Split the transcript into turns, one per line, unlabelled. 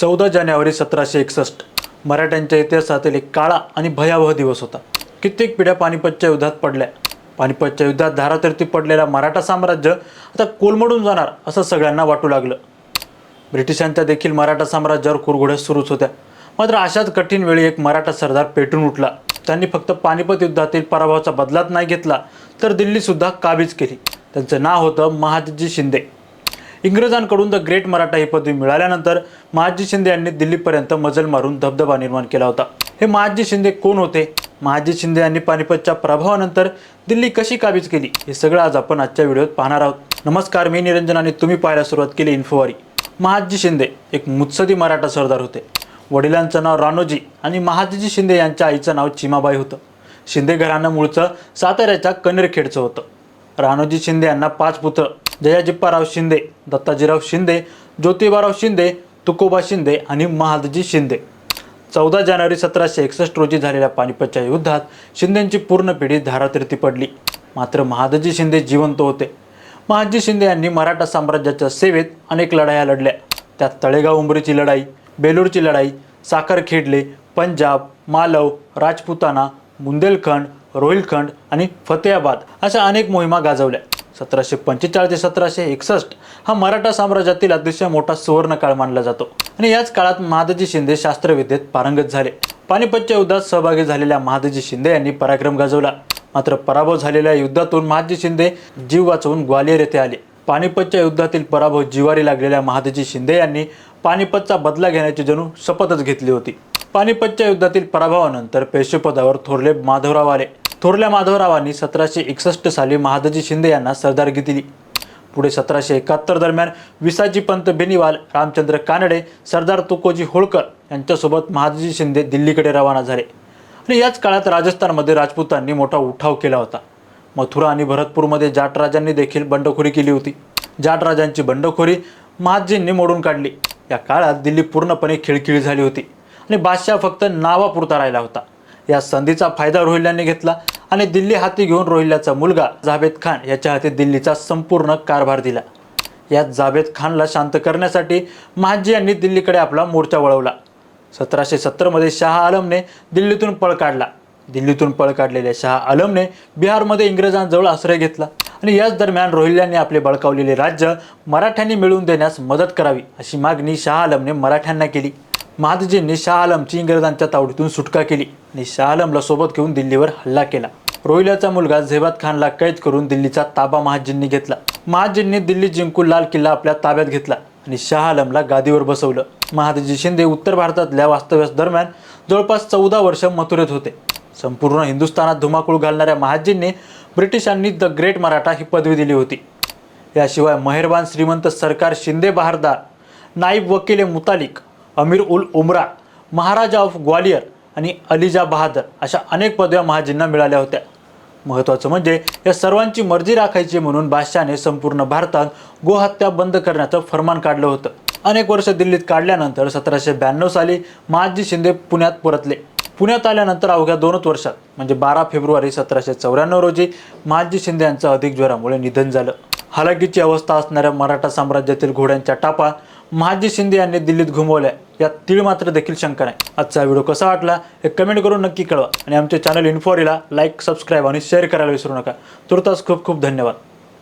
चौदा जानेवारी सतराशे एकसष्ट. मराठ्यांच्या इतिहासातील एक काळा आणि भयावह दिवस होता. कित्येक पिढ्या पानिपतच्या युद्धात पडल्या. पानिपतच्या युद्धात धारातीर्थी पडलेला मराठा साम्राज्य आता कोलमडून जाणार असं सगळ्यांना वाटू लागलं. ब्रिटिशांच्या देखील मराठा साम्राज्यावर कुरघोड्या सुरूच होत्या. मात्र अशाच कठीण वेळी एक मराठा सरदार पेटून उठला. त्यांनी फक्त पानिपत युद्धातील पराभवाचा बदलात नाही घेतला तर दिल्लीसुद्धा काबीज केली. त्यांचं नाव होतं महादजी शिंदे. इंग्रजांकडून द ग्रेट मराठा ही पदवी मिळाल्यानंतर महाजी शिंदे यांनी दिल्लीपर्यंत मजल मारून धबधबा निर्माण केला होता. हे महाजी शिंदे कोण होते? महाजी शिंदे यांनी पानिपतच्या प्रभावानंतर दिल्ली कशी काबीज केली? हे सगळं आज आपण आजच्या व्हिडिओत पाहणार आहोत. नमस्कार मी निरंजन आणि तुम्ही पाहायला सुरुवात केली इन्फोवारी. महाजी शिंदे एक मुत्सदी मराठा सरदार होते. वडिलांचं नाव रानोजी आणि महादजी शिंदे यांच्या आईचं नाव चिमाबाई होतं. शिंदे घराणं मूळचं साताऱ्याच्या कनेरखेडचं होतं. रानोजी शिंदे यांना पाच पुत्र जयाजिप्पाराव शिंदे दत्ताजीराव शिंदे ज्योतिबाराव शिंदे तुकोबा शिंदे आणि महादजी शिंदे. चौदा जानेवारी सतराशे एकसष्ट रोजी झालेल्या पानिपतच्या युद्धात शिंदेंची पूर्ण पिढी धारातीर्थी पडली. मात्र महादजी शिंदे जिवंत होते. महादजी शिंदे यांनी मराठा साम्राज्याच्या सेवेत अनेक लढाया लढल्या. त्यात तळेगाव उंबरीची लढाई बेलूरची लढाई साखरखेडले पंजाब मालव राजपुताना बुंदेलखंड रोहिलखंड आणि फतेहाबाद अशा अनेक मोहिमा गाजवल्या. सतराशे पंचेचाळीस ते सतराशे एकसष्ट हा मराठा साम्राज्यातील अतिशय मोठा सुवर्णकाळ मानला जातो. आणि याच काळात महादजी शिंदे शास्त्रविद्येत पारंगत झाले. पानिपतच्या युद्धात सहभागी झालेल्या महादजी शिंदे यांनी पराक्रम गाजवला. मात्र पराभव झालेल्या युद्धातून महादजी शिंदे जीव वाचवून ग्वालियर येथे आले. पानिपतच्या युद्धातील पराभव जिवारी लागलेल्या महादजी शिंदे यांनी पानिपतचा बदला घेण्याची जणू शपथच घेतली होती. पानिपतच्या युद्धातील पराभवानंतर पेशवेपदावर थोरले माधवराव आले. थोरल्या माधवरावांनी सतराशे एकसष्ट साली महादजी शिंदे यांना सरदारगी दिली. पुढे सतराशे एकाहत्तर दरम्यान विसाजी पंत बेनिवाल रामचंद्र कानडे सरदार तुकोजी होळकर यांच्यासोबत महादजी शिंदे दिल्लीकडे रवाना झाले. आणि याच काळात राजस्थानमध्ये राजपूतांनी मोठा उठाव केला होता. मथुरा आणि भरतपूरमध्ये जाटराजांनी देखील बंडखोरी केली होती. जाट राजांची बंडखोरी महादजींनी मोडून काढली. या काळात दिल्ली पूर्णपणे खिळखिळी झाली होती. आणि बादशाह फक्त नावापुरता राहिला होता. या संधीचा फायदा रोहिल्याने घेतला आणि दिल्ली हाती घेऊन रोहिल्याचा मुलगा जावेद खान याच्या हाती दिल्लीचा संपूर्ण कारभार दिला. यात जावेद खानला शांत करण्यासाठी महाजी यांनी दिल्लीकडे आपला मोर्चा वळवला. सतराशे सत्तरमध्ये शहा आलमने दिल्लीतून पळ काढला. दिल्लीतून पळ काढलेल्या शहा आलमने बिहारमध्ये इंग्रजांजवळ आश्रय घेतला आणि याच दरम्यान रोहिल्यांनी आपले बळकावलेले राज्य मराठ्यांनी मिळवून देण्यास मदत करावी अशी मागणी शहा आलमने मराठ्यांना केली. महादजींनी शहा आलमची इंग्रजांच्या तावडीतून सुटका केली. आणि आलमला सोबत घेऊन दिल्लीवर हल्ला केला. रोहिल्याचा मुलगा झेबात खानला कैद करून दिल्लीचा ताबा महाजींनी घेतला. महाजींनी दिल्ली जिंकून लाल किल्ला आपल्या ताब्यात घेतला. आणि शाह आलमला गादीवर बसवलं. महादजी शिंदे उत्तर भारतातल्या वास्तव्यास दरम्यान जवळपास चौदा वर्ष मथुरेत होते. संपूर्ण हिंदुस्थानात धुमाकूळ घालणाऱ्या महाजींनी ब्रिटिशांनी द ग्रेट मराठा ही पदवी दिली होती. याशिवाय मेहरबान श्रीमंत सरकार शिंदे बहारदार नाईब वकीले मुतालिक अमीर उल उमरा महाराजा ऑफ ग्वालियर आणि अलिजा बहादर अशा अनेक पदव्या महाजींना मिळाल्या होत्या. महत्त्वाचं म्हणजे या सर्वांची मर्जी राखायची म्हणून बादशाने संपूर्ण भारतात गोहत्या बंद करण्याचं फरमान काढलं होतं. अनेक वर्ष दिल्लीत काढल्यानंतर सतराशे ब्याण्णव साली महाजी शिंदे पुण्यात परतले. पुण्यात आल्यानंतर अवघ्या दोनच वर्षात म्हणजे बारा फेब्रुवारी सतराशे चौऱ्याण्णव रोजी महाजी शिंदे यांचं अधिक ज्वरामुळे निधन झालं. हालाकीची अवस्था असणाऱ्या मराठा साम्राज्यातील घोड्यांच्या टापा महाजी शिंदे यांनी दिल्लीत घुमवल्या. यात तीळ मात्र देखील शंका नाही. आजचा व्हिडिओ कसा वाटला हे कमेंट करून नक्की कळवा. आणि आमचे चॅनल इन्फॉरीला लाईक सबस्क्राईब आणि शेअर करायला विसरू नका. तुर्तास खूप खूप धन्यवाद.